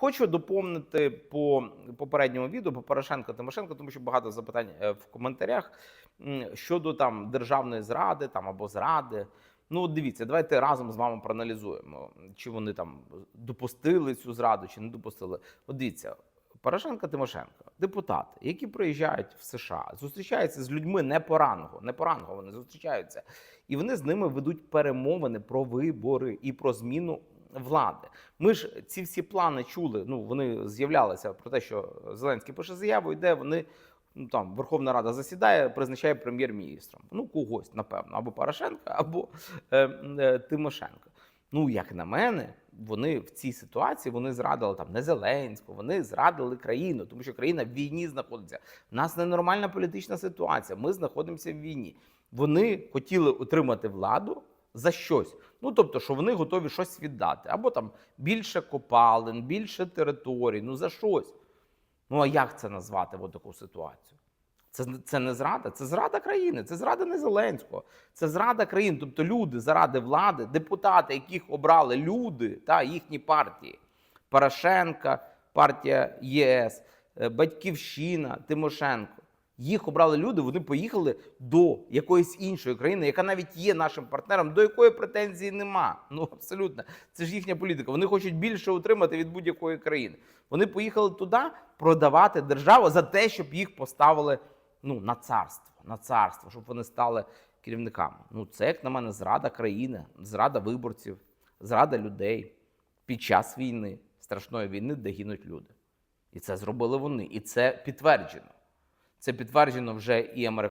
Хочу доповнити по попередньому відео по Порошенко Тимошенко, тому що багато запитань е, в коментарях щодо там державної зради там або зради. Ну, дивіться, давайте разом з вами проаналізуємо, чи вони там допустили цю зраду, чи не допустили. От дивіться, Порошенко Тимошенко, депутати, які приїжджають в США, зустрічаються з людьми не по рангу, не по рангу вони зустрічаються, і вони з ними ведуть перемовини про вибори і про зміну влади. Ми ж ці всі плани чули. Ну вони з'являлися про те, що Зеленський пише заяву, йде вони. Ну там Верховна Рада засідає, призначає прем'єр-міністром. Ну, когось, напевно, або Порошенка, або е, е, Тимошенка. Ну, як на мене, вони в цій ситуації вони зрадили там не Зеленського, вони зрадили країну, тому що країна в війні знаходиться. У нас ненормальна політична ситуація. Ми знаходимося в війні. Вони хотіли отримати владу за щось. Ну тобто, що вони готові щось віддати, або там більше копалин, більше територій, ну за щось. Ну а як це назвати в таку ситуацію? Це, це не зрада, це зрада країни, це зрада не Зеленського, це зрада країни. Тобто люди заради влади, депутати, яких обрали люди та їхні партії. Порошенка, партія ЄС, е, Батьківщина, Тимошенко. Їх обрали люди, вони поїхали до якоїсь іншої країни, яка навіть є нашим партнером, до якої претензії нема. Ну абсолютно, це ж їхня політика. Вони хочуть більше отримати від будь-якої країни. Вони поїхали туди продавати державу за те, щоб їх поставили ну, на царство, на царство, щоб вони стали керівниками. Ну, це, як на мене, зрада країни, зрада виборців, зрада людей під час війни, страшної війни, де гинуть люди. І це зробили вони. І це підтверджено. Це підтверджено вже і американцями.